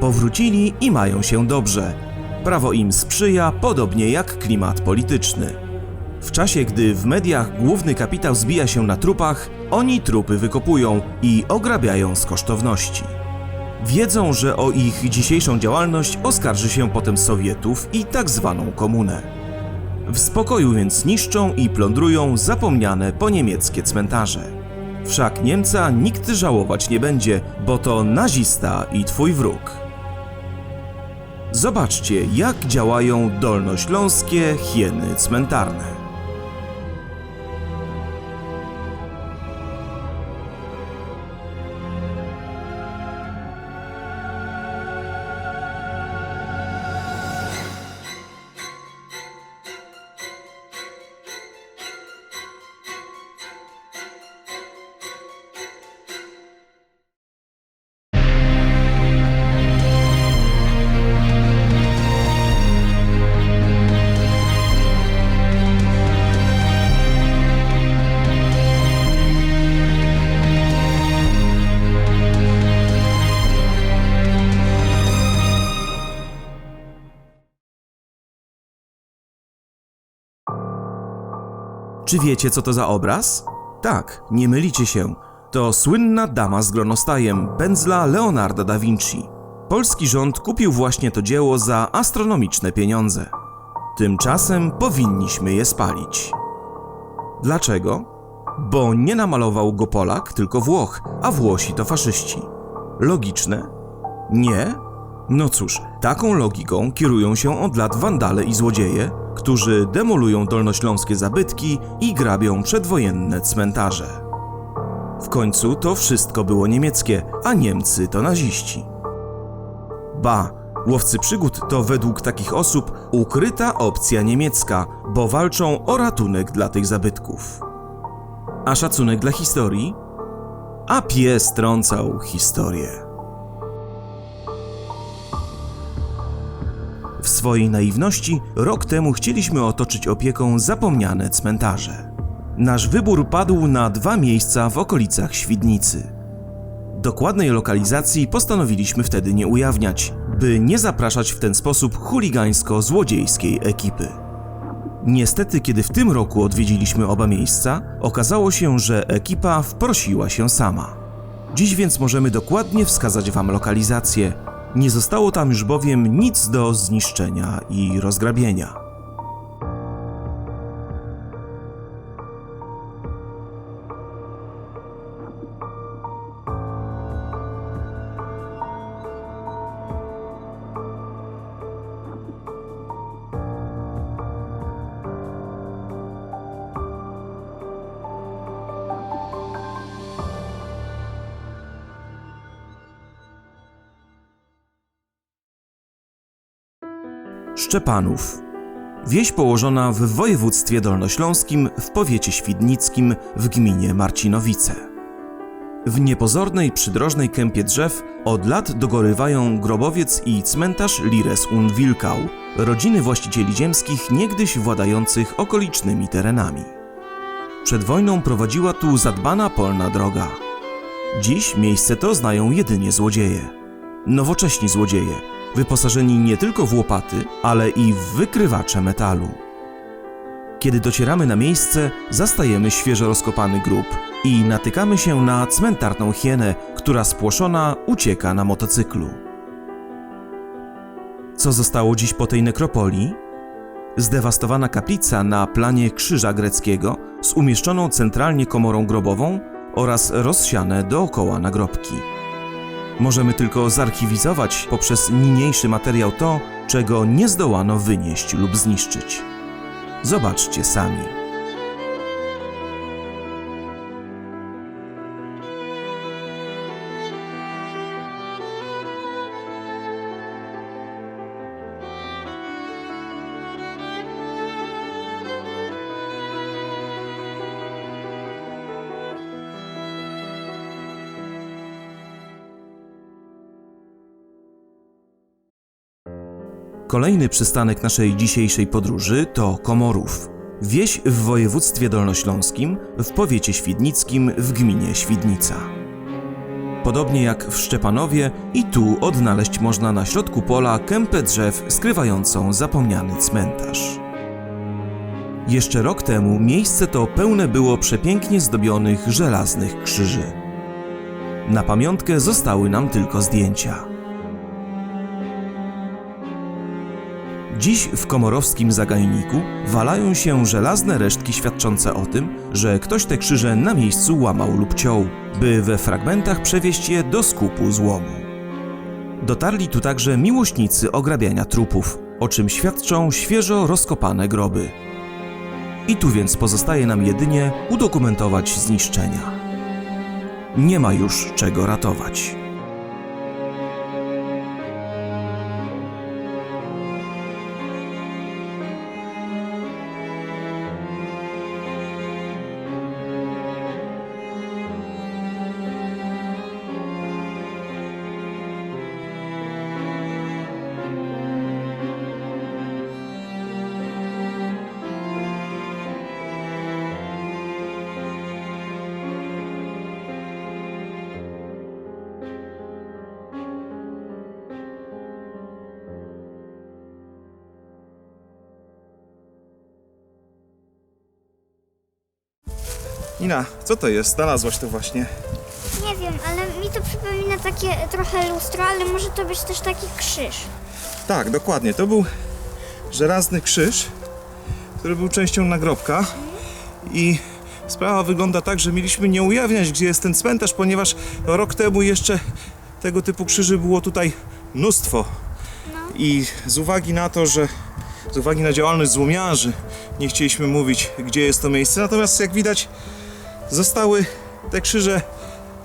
Powrócili i mają się dobrze. Prawo im sprzyja, podobnie jak klimat polityczny. W czasie, gdy w mediach główny kapitał zbija się na trupach, oni trupy wykopują i ograbiają z kosztowności. Wiedzą, że o ich dzisiejszą działalność oskarży się potem Sowietów i tak zwaną komunę. W spokoju więc niszczą i plądrują zapomniane po niemieckie cmentarze. Wszak Niemca nikt żałować nie będzie, bo to nazista i twój wróg. Zobaczcie, jak działają dolnośląskie hieny cmentarne. Czy wiecie, co to za obraz? Tak, nie mylicie się. To słynna dama z gronostajem pędzla Leonarda da Vinci. Polski rząd kupił właśnie to dzieło za astronomiczne pieniądze. Tymczasem powinniśmy je spalić. Dlaczego? Bo nie namalował go Polak, tylko Włoch, a Włosi to faszyści. Logiczne? Nie? No cóż, taką logiką kierują się od lat wandale i złodzieje, którzy demolują dolnośląskie zabytki i grabią przedwojenne cmentarze. W końcu to wszystko było niemieckie, a Niemcy to naziści. Ba, łowcy przygód to według takich osób ukryta opcja niemiecka, bo walczą o ratunek dla tych zabytków. A szacunek dla historii? A pies trącał historię. W swojej naiwności rok temu chcieliśmy otoczyć opieką zapomniane cmentarze. Nasz wybór padł na dwa miejsca w okolicach Świdnicy. Dokładnej lokalizacji postanowiliśmy wtedy nie ujawniać, by nie zapraszać w ten sposób chuligańsko-złodziejskiej ekipy. Niestety, kiedy w tym roku odwiedziliśmy oba miejsca, okazało się, że ekipa wprosiła się sama. Dziś więc możemy dokładnie wskazać Wam lokalizację. Nie zostało tam już bowiem nic do zniszczenia i rozgrabienia. Szczepanów. Wieś położona w województwie dolnośląskim w powiecie świdnickim w gminie Marcinowice. W niepozornej przydrożnej kępie drzew od lat dogorywają grobowiec i cmentarz Lires un Wilkau, rodziny właścicieli ziemskich niegdyś władających okolicznymi terenami. Przed wojną prowadziła tu zadbana polna droga. Dziś miejsce to znają jedynie złodzieje. Nowocześni złodzieje, wyposażeni nie tylko w łopaty, ale i w wykrywacze metalu. Kiedy docieramy na miejsce, zastajemy świeżo rozkopany grób i natykamy się na cmentarną hienę, która spłoszona ucieka na motocyklu. Co zostało dziś po tej nekropolii? Zdewastowana kaplica na planie krzyża greckiego z umieszczoną centralnie komorą grobową oraz rozsiane dookoła nagrobki. Możemy tylko zarchiwizować poprzez niniejszy materiał to, czego nie zdołano wynieść lub zniszczyć. Zobaczcie sami. Kolejny przystanek naszej dzisiejszej podróży to Komorów. Wieś w województwie dolnośląskim, w powiecie świdnickim, w gminie Świdnica. Podobnie jak w Szczepanowie, i tu odnaleźć można na środku pola kępę drzew skrywającą zapomniany cmentarz. Jeszcze rok temu miejsce to pełne było przepięknie zdobionych żelaznych krzyży. Na pamiątkę zostały nam tylko zdjęcia. Dziś w komorowskim zagajniku walają się żelazne resztki świadczące o tym, że ktoś te krzyże na miejscu łamał lub ciął, by we fragmentach przewieźć je do skupu złomu. Dotarli tu także miłośnicy ograbiania trupów, o czym świadczą świeżo rozkopane groby. I tu więc pozostaje nam jedynie udokumentować zniszczenia. Nie ma już czego ratować. Nina, co to jest? Znalazłaś to właśnie. Nie wiem, ale mi to przypomina takie trochę lustro, ale może to być też taki krzyż. Tak, dokładnie. To był żelazny krzyż, który był częścią nagrobka. I sprawa wygląda tak, że mieliśmy nie ujawniać, gdzie jest ten cmentarz, ponieważ rok temu jeszcze tego typu krzyży było tutaj mnóstwo. I z uwagi na to, że z uwagi na działalność złomiarzy nie chcieliśmy mówić, gdzie jest to miejsce. Natomiast jak widać, zostały te krzyże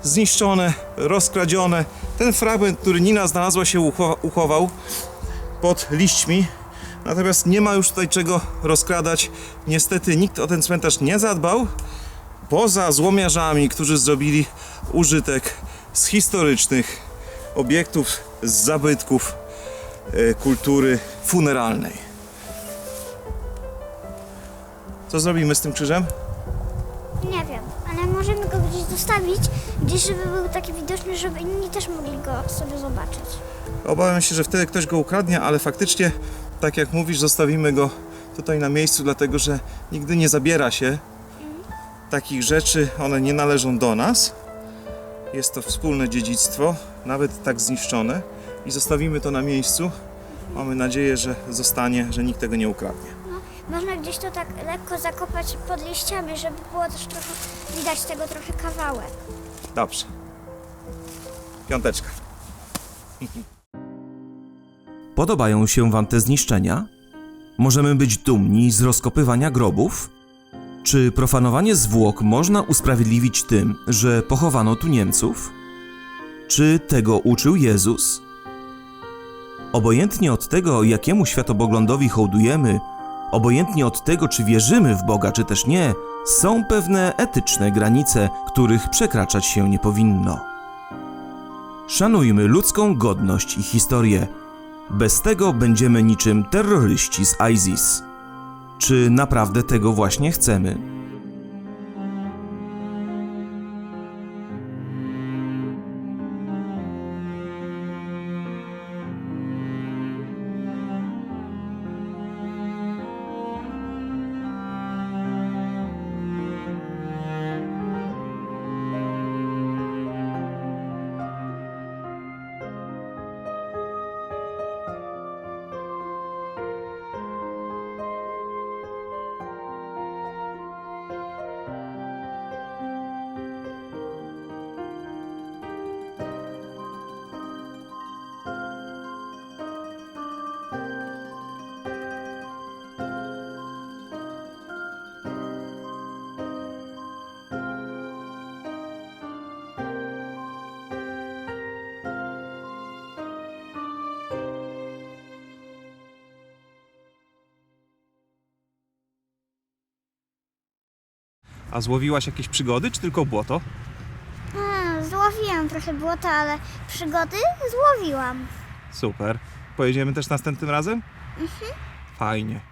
zniszczone, rozkradzione. Ten fragment, który Nina znalazła, się ucho- uchował pod liśćmi. Natomiast nie ma już tutaj czego rozkradać. Niestety nikt o ten cmentarz nie zadbał. Poza złomiarzami, którzy zrobili użytek z historycznych obiektów, z zabytków e, kultury funeralnej. Co zrobimy z tym krzyżem? Nie wiem, ale możemy go gdzieś zostawić, gdzieś, żeby był taki widoczny, żeby inni też mogli go sobie zobaczyć. Obawiam się, że wtedy ktoś go ukradnie, ale faktycznie, tak jak mówisz, zostawimy go tutaj na miejscu, dlatego że nigdy nie zabiera się takich rzeczy, one nie należą do nas. Jest to wspólne dziedzictwo, nawet tak zniszczone, i zostawimy to na miejscu. Mamy nadzieję, że zostanie, że nikt tego nie ukradnie. Można gdzieś to tak lekko zakopać pod liściami, żeby było też trochę widać tego trochę kawałek. Dobrze. Piąteczka. Podobają się Wam te zniszczenia? Możemy być dumni z rozkopywania grobów? Czy profanowanie zwłok można usprawiedliwić tym, że pochowano tu Niemców? Czy tego uczył Jezus? Obojętnie od tego, jakiemu światopoglądowi hołdujemy, obojętnie od tego, czy wierzymy w Boga, czy też nie, są pewne etyczne granice, których przekraczać się nie powinno. Szanujmy ludzką godność i historię. Bez tego będziemy niczym terroryści z ISIS. Czy naprawdę tego właśnie chcemy? A złowiłaś jakieś przygody, czy tylko błoto? A, złowiłam trochę błota, ale przygody złowiłam. Super. Pojedziemy też następnym razem? Fajnie.